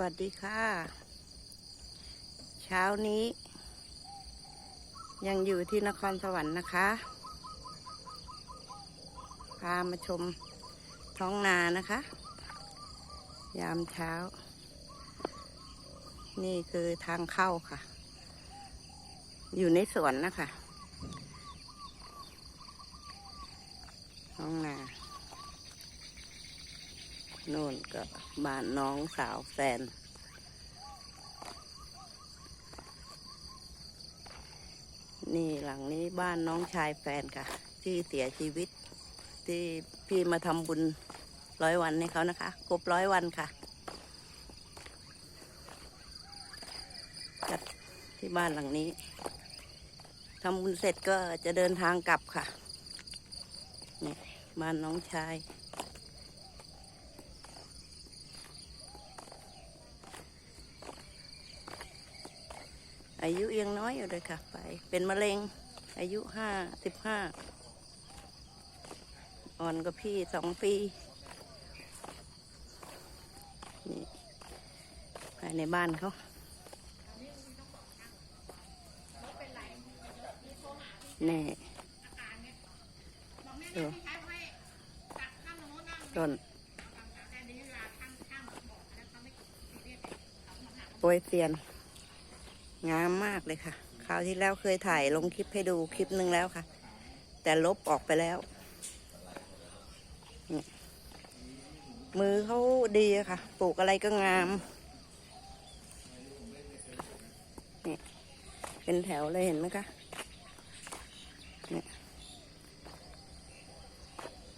วัสดีค่ะ เช้านี้ ยังอยู่ที่นครสวรรค์นะคะ พามาชมท้องนานะคะ ยามเช้า นี่คือทางเข้าค่ะ อยู่ในสวนนะคะท้องนา น่นก็บ้านน้องสาวแฟน นี่หลังนี้บ้านน้องชายแฟนค่ะ ที่เสียชีวิต ที่พี่มาทำบุญร้อยวันให้เขานะคะครบร้อยวันค่ะจัดที่บ้านหลังนี้ทำบุญเสร็จก็จะเดินทางกลับค่ะนี่บ้านน้องชาย อายุยังน้อยอยู่เลยค่ะ ไป เป็นมะเร็ง อายุห้าสิบห้าอ่อนกับพี่สองปี นี่ภายในบ้านเขาแน่ดูต้นโปรยเซียน งามมากเลยค่ะคราวที่แล้วเคยถ่ายลงคลิปให้ดูคลิปหนึ่งแล้วค่ะ แต่ลบออกไปแล้ว มือเขาดีค่ะ ปลูกอะไรก็งาม เป็นแถวเลยเห็นไหมคะ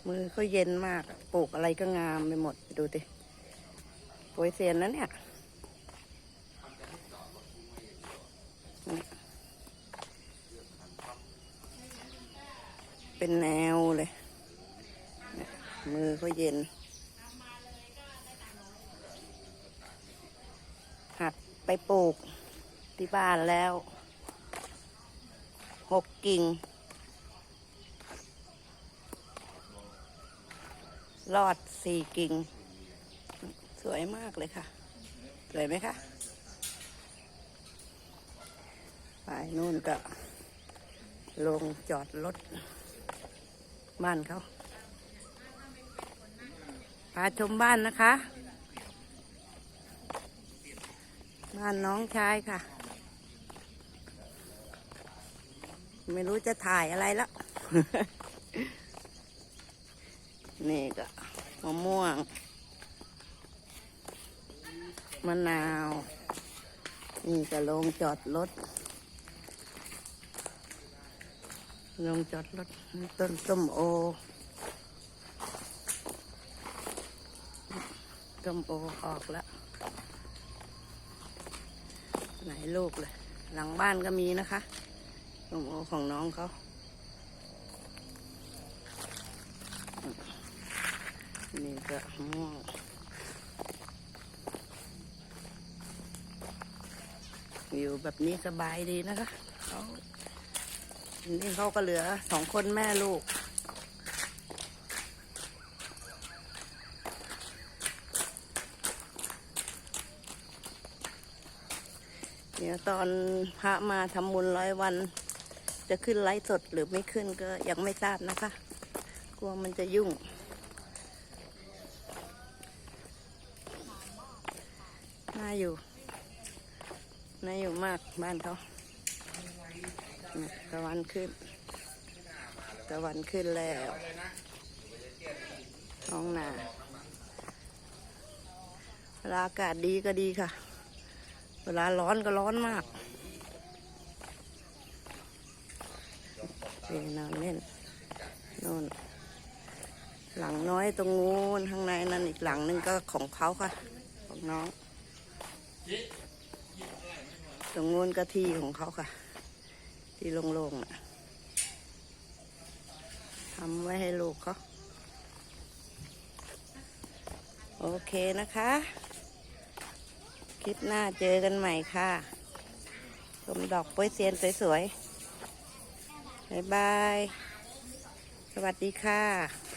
มือเขาเย็นมาก ปลูกอะไรก็งามไปหมด ดูดิโปรยเซียนแล้วเนี่ย เป็นแนวเลย มือเขาเย็น หักไปปลูกที่บ้านแล้ว หกกิ่ง รอดสี่กิ่ง สวยมากเลยค่ะ สวยไหมคะไปนู่นก็ลงจอดรถ บ้านเขาพาชมบ้านนะคะ บ้านน้องชายค่ะ ไม่รู้จะถ่ายอะไรแล้ว นี่ก็มะม่วง มะนาว นี่ก็ลงจอดรถ ลงจอดรถต้นส้มโอส้มโอออกแล้ว ไหนลูกเลย หลังบ้านก็มีนะคะส้มโอของน้องเขานี่ก็ม่วงอยู่แบบนี้สบายดีนะคะเขา นี่เขาก็เหลือสองคนแม่ลูก เดี๋ยวตอนพระมาทำบุญร้อยวัน จะขึ้นไลฟ์สดหรือไม่ขึ้นก็ยังไม่ทราบนะคะ กลัวมันจะยุ่ง น่าอยู่ น่าอยู่มากบ้านเขา ตะวันขึ้น ตะวันขึ้นแล้วท้องนาเวลาอากาศดีก็ดีค่ะ เวลาร้อนก็ร้อนมากเล่นนอนเล่นน่นหลังน้อยตรงนู้นข้างในนั่นอีกหลังนึงก็ของเขาค่ะ ของน้อง ตรงนู้นก็ที่ของเขาค่ะ ที่โล่งๆน่ะทำไว้ให้ลูกเขาโอเคนะคะ คลิปหน้าเจอกันใหม่ค่ะชมดอกป้ยเซียนสวยๆ บ๊ายบาย สวัสดีค่ะ